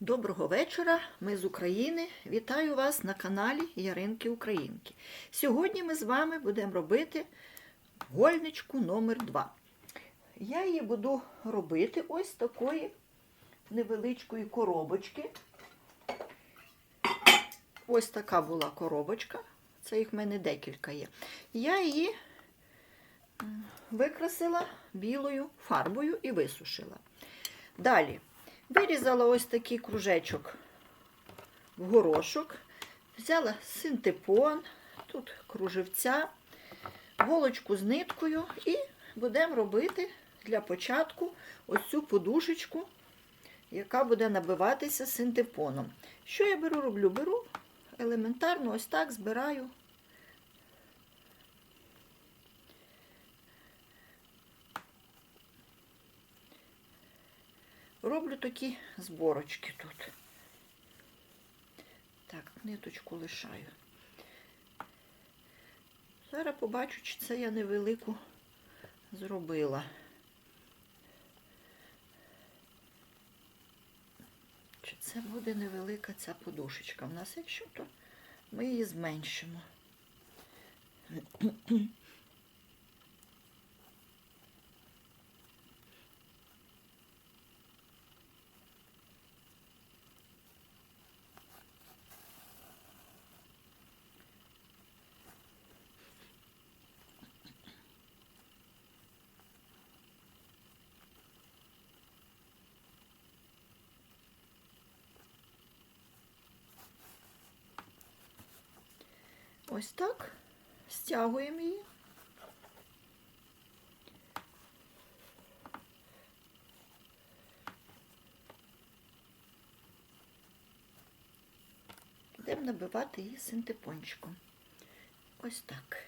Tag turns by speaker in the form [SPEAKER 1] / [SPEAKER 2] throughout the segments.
[SPEAKER 1] Доброго вечора, ми з України. Вітаю вас на каналі Яринки Українки. Сьогодні ми з вами будемо робити гольничку номер 2 Я її буду робити ось такої невеличкої коробочки. Ось така була коробочка. Це їх в мене декілька є. Я її викрасила білою фарбою і висушила. Далі вирізала ось такий кружечок в горошок, взяла синтепон, тут кружевця, голочку з ниткою і будемо робити для початку ось цю подушечку, яка буде набиватися синтепоном. Що я беру роблю? Беру елементарно ось так збираю. Роблю такі зборочки тут. Так, ниточку лишаю. Зараз побачу, чи це я невелику зробила. Чи це буде невелика ця подушечка в нас? Якщо то ми її зменшимо. Ось так. Стягуємо її. Будемо набивати її синтепончиком. Ось так.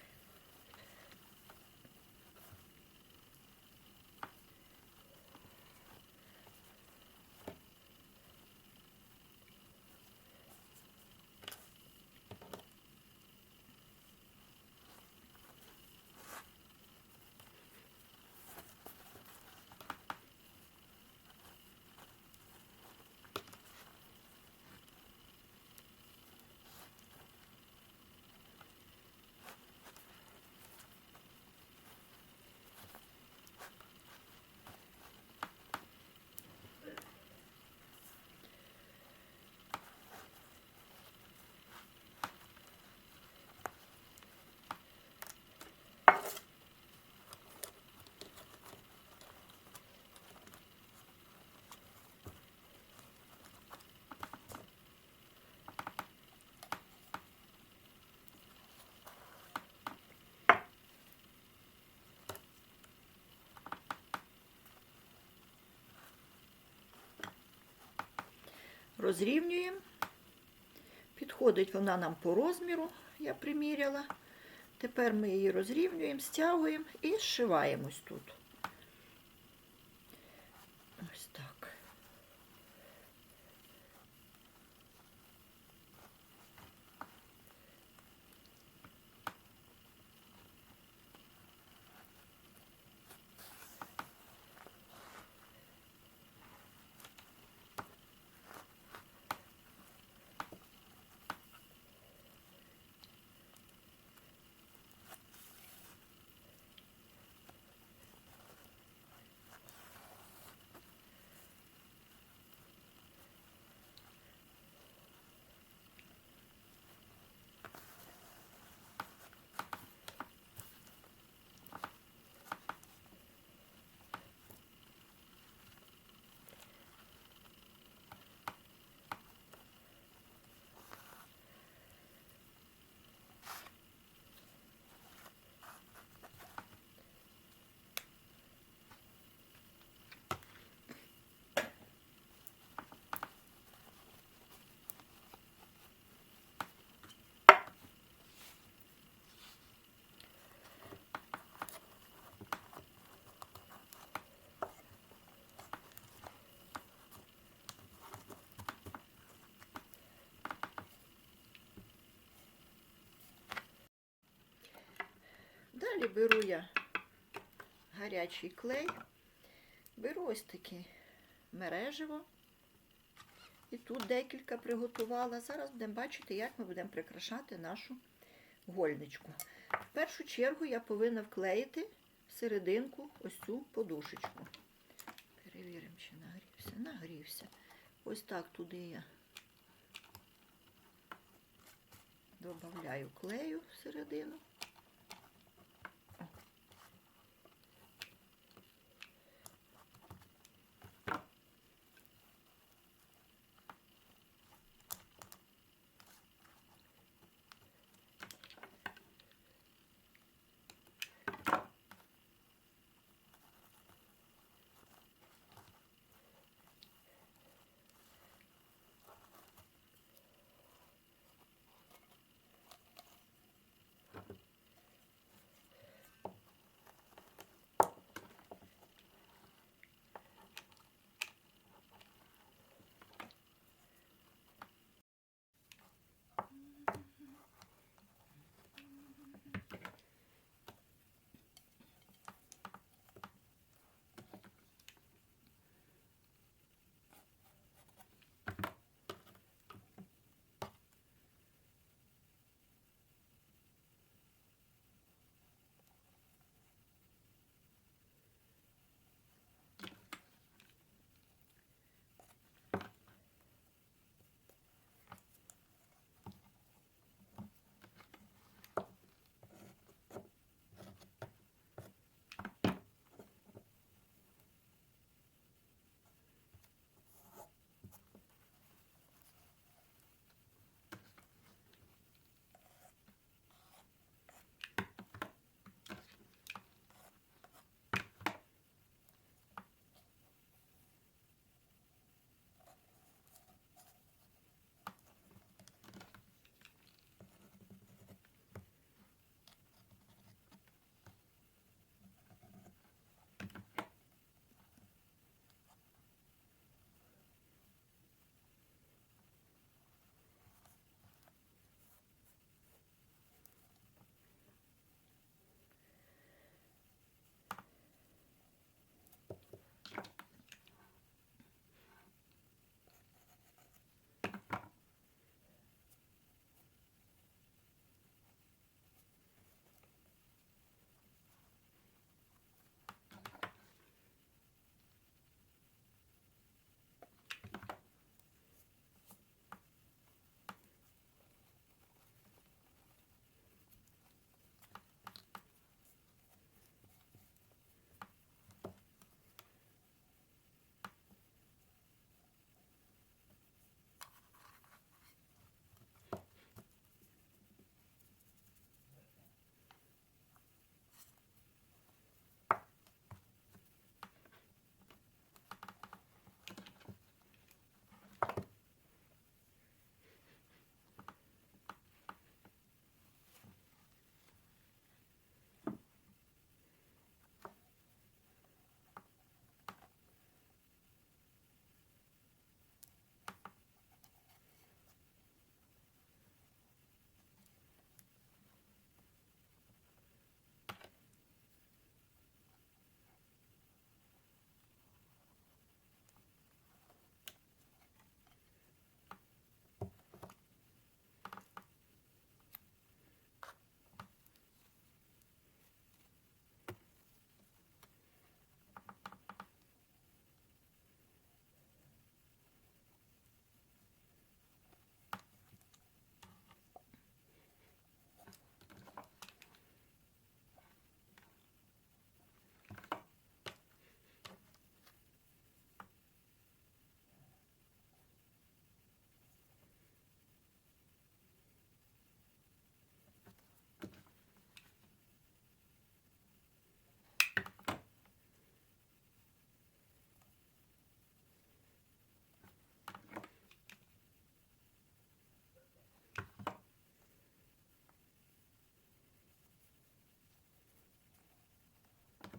[SPEAKER 1] Розрівнюємо. Підходить вона нам по розміру, я приміряла. Тепер ми її розрівнюємо, стягуємо і зшиваємось тут. Ось так. Далі беру я гарячий клей, беру ось таке мереживо, І тут декілька приготувала. Зараз будемо бачити, як ми будемо прикрашати нашу гольничку. В першу чергу я повинна вклеїти в серединку ось цю подушечку. Перевіримо, чи нагрівся. Нагрівся. Ось так туди я додаю клею всередину.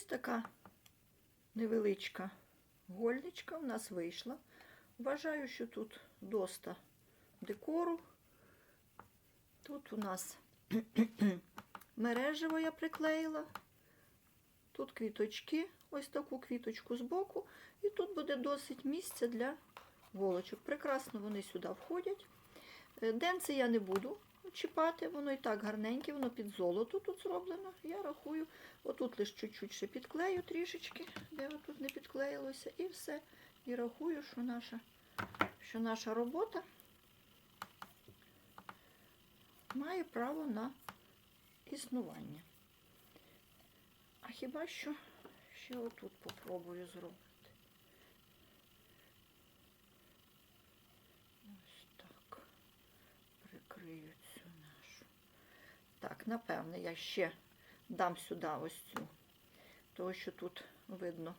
[SPEAKER 1] Ось така невеличка гольничка у нас вийшла. Вважаю, що тут доста декору. Тут у нас мережево я приклеїла. Тут квіточки, ось таку квіточку збоку. І тут буде досить місця для волочок. Прекрасно вони сюди входять. Е, Денце я не буду чіпати, воно і так гарненьке, воно під золото тут зроблено. Я рахую, отут лише чуть-чуть ще підклею трішечки, де тут не підклеїлося, і все. І рахую, що наша, що наша робота має право на існування. А хіба що ще отут попробую зробити. Ось так. Прикрию. Так, напевне, я ще дам сюди ось цю. Тому що тут видно,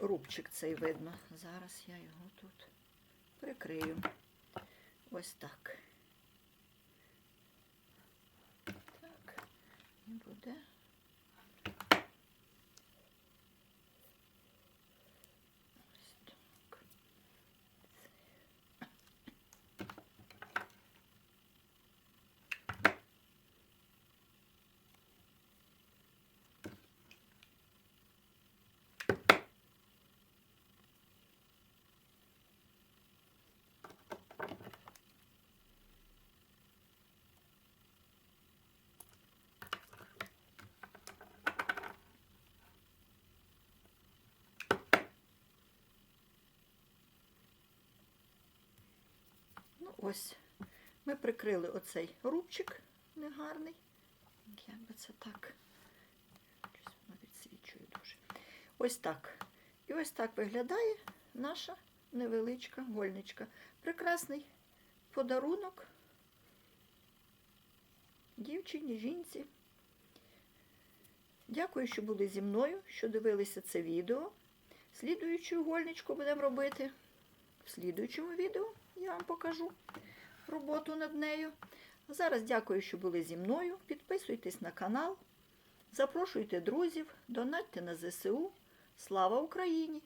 [SPEAKER 1] рубчик цей видно. Зараз я його тут прикрию. Ось так. Так, і буде. Ось так. Ну, ось. Ми прикрили оцей рубчик негарний. Як би це так? Щось відсвічує дуже. Ось так. І ось так виглядає наша невеличка гольничка. Прекрасний подарунок дівчині, жінці. Дякую, що були зі мною, що дивилися це відео. Слідуючу гольничку будемо робити в слідуючому відео. Я вам покажу роботу над нею. Зараз дякую, що були зі мною. Підписуйтесь на канал, запрошуйте друзів, донатьте на ЗСУ. Слава Україні!